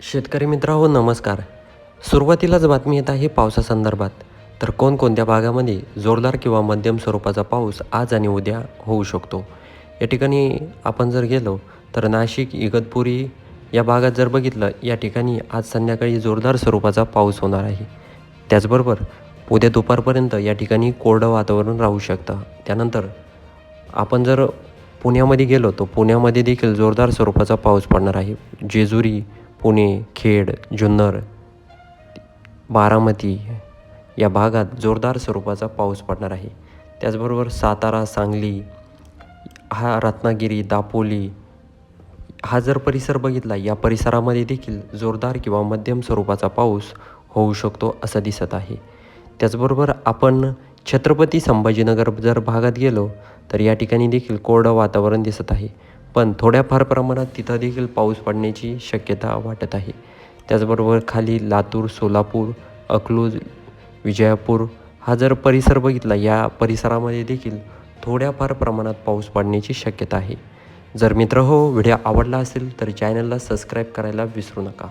शेतकरी मित्रांनो नमस्कार. सुरुवातीलाच बातमी येत आहे पावसासंदर्भात. तर कोणकोणत्या भागामध्ये जोरदार किंवा मध्यम स्वरूपाचा पाऊस आज आणि उद्या होऊ शकतो? या ठिकाणी आपण जर गेलो तर नाशिक इगतपुरी या भागात जर बघितलं या ठिकाणी आज संध्याकाळी जोरदार स्वरूपाचा पाऊस होणार आहे. त्याचबरोबर उद्या दुपारपर्यंत या ठिकाणी कोरडं वातावरण राहू शकतं. त्यानंतर आपण जर पुण्यामध्ये गेलो तर पुण्यामध्ये देखील जोरदार स्वरूपाचा पाऊस पडणार आहे. जेजुरी पुणे खेड जुन्नर बारामती या भागात जोरदार स्वरूपाचा पाऊस पडणार आहे. त्याचबरोबर सातारा सांगली हा रत्नागिरी दापोली हा जर परिसर बघितला या परिसरामध्ये देखील जोरदार किंवा मध्यम स्वरूपाचा पाऊस होऊ शकतो असं दिसत आहे. त्याचबरोबर आपण छत्रपती संभाजीनगर जर भागात गेलो तर या ठिकाणी देखील कोरडं वातावरण दिसत आहे. पण थोड्याफार प्रमाणात तिथं देखील पाऊस पडण्याची शक्यता वाटत आहे. त्याचबरोबर खाली लातूर सोलापूर अकलूज विजयापूर हा जर परिसर बघितला या परिसरामध्ये देखील थोड्याफार प्रमाणात पाऊस पडण्याची शक्यता आहे. जर मित्र हो व्हिडिओ आवडला असेल तर चॅनलला सबस्क्राईब करायला विसरू नका.